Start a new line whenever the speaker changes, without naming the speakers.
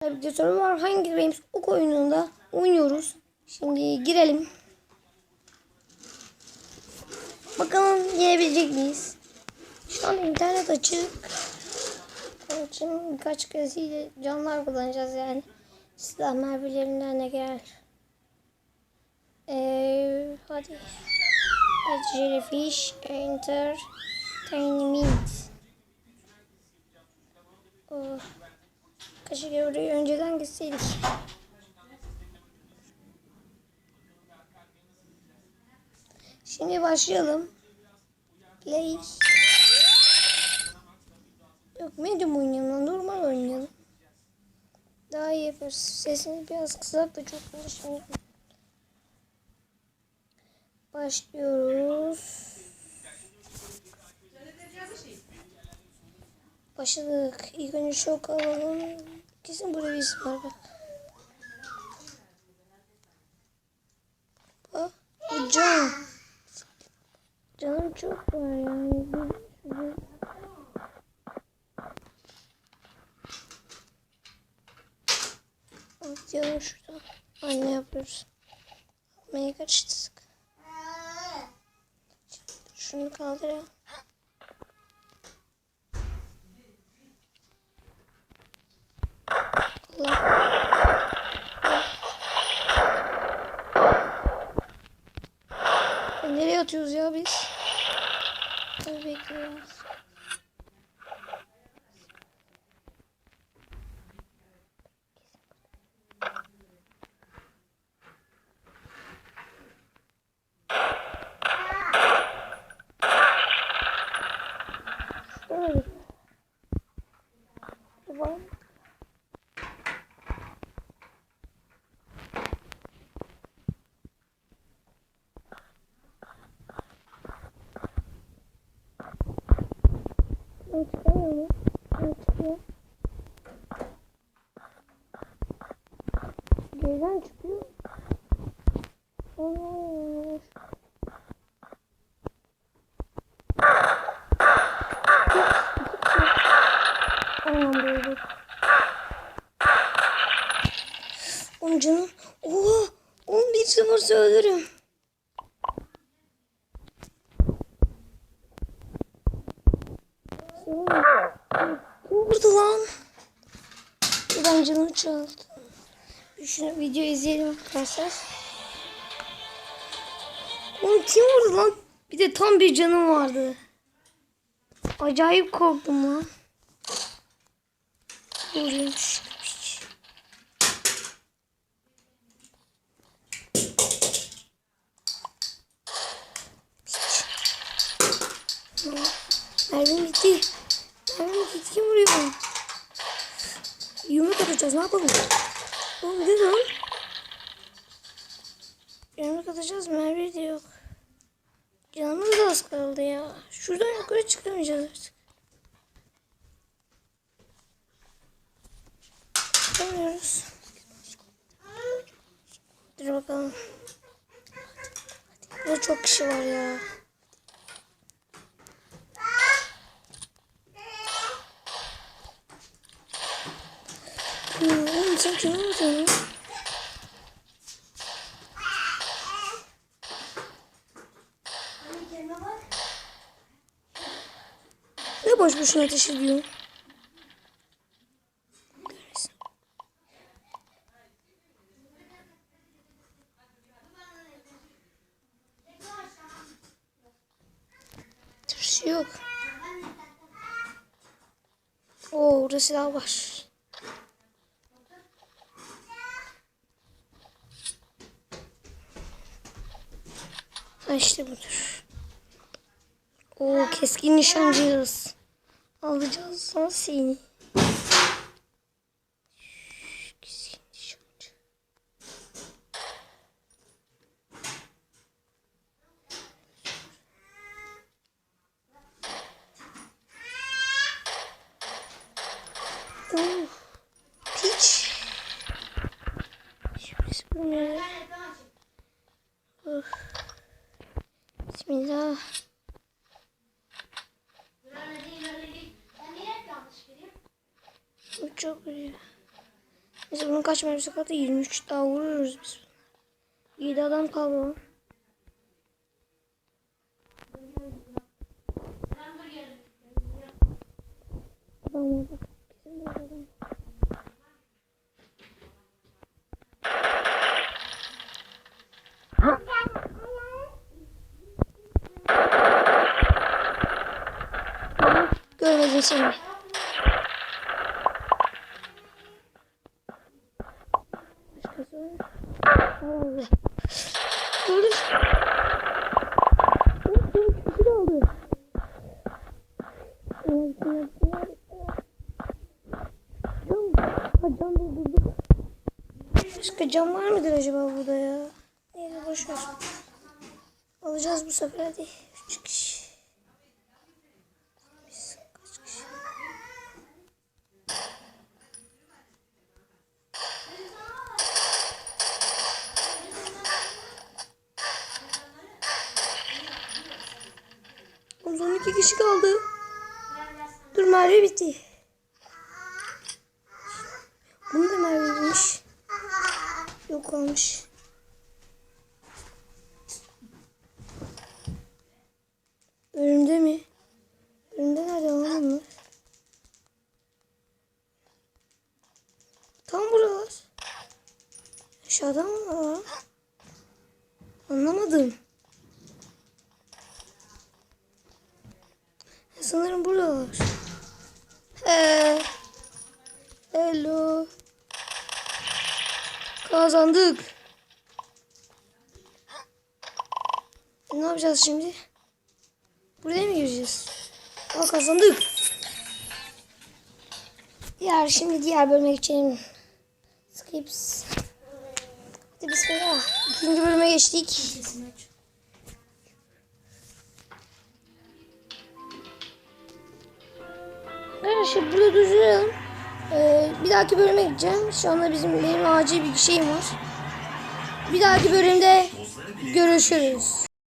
Bir soru var. Hangi Games ok oyununda oynuyoruz? Şimdi girelim. Bakalım yenebilecek miyiz? Şu an internet açık. Onun için birkaç kesiyle canlar kullanacağız yani. Silah mermilerinden ne gelir? Ee, hadi. Evet, Jellyfish, Enter, Tiny Mint. Oh. Keşke oraya önceden gitseydik. Şimdi başlayalım. Play. Yok medium oynayalım normal oynayalım. Daha iyi yaparız. Sesini biraz kısak da çok konuşmayalım. Başlıyoruz. Başladık. İlk önce şok alalım. Kesin burada bir isim var bak. Bu can. Canım çok var yani. Bir- bir- Atlayalım şuradan. Anne yapıyoruz. Atmaya. Şimdi şunu kaldıralım. Nereye atıyoruz ya biz? Hadi bekliyoruz. Geriden çıkıyor. Allah. Aman böyle. Oğlum canım. Oha. 11 0 ölürüm. Kim vurdu lan? Ben canımı çaldı. Şunu video izleyelim arkadaşlar. Oğlum kim vurdu lan? Bir de tam bir canım vardı. Acayip korktum lan. Vuruyormuş. Mermim bitti. Mermim bitti. Kim vuruyor atacağız. Ne yapalım? Oğlum ne lan? Yumruk atacağız. Mermi de yok. Canımız az kaldı ya. Şuradan yukarı çıkamayacağız artık. Çıkamıyoruz. Dur bakalım. Burada çok kişi var ya. Oğlum sen kime vurdun? Ne boş boşuna ateş ediyor? Görürsün. Tırs yok. Oo, orada silah var. Ha işte budur. Oo keskin nişancıyız. Alacağız lan seni. Oo, piç. Şimdi bunu Uf. Bismillah.
Bu çok iyi.
Biz bunun kaç mermisi kaldı? 23 daha vururuz biz. 7 adam kaldı. Tamam. Bizim de. Doldurduk. Başka cam var mıdır acaba burada ya? Neyse boş ver. Alacağız bu sefer hadi. Üç kişi. Biz kaç kişi? Oğlum son iki kişi kaldı. Dur merve bitti. Bunu da merveymiş. Yok olmuş. Önümde mi? Önümde nerede lan bunlar? Tam buralar. Aşağıda mı var? Anlamadım. Sanırım buralar. He. Hello. Kazandık. Ne yapacağız şimdi? Buraya mı gireceğiz? Aa, kazandık. Diğer şimdi diğer bölüme geçelim. Skips. Hadi bismillah. İkinci bölüme geçtik. Arkadaşlar burada duralım. Ee, bir dahaki bölüme gideceğim. Şu anda bizim benim acil bir şeyim var. Bir dahaki bölümde görüşürüz.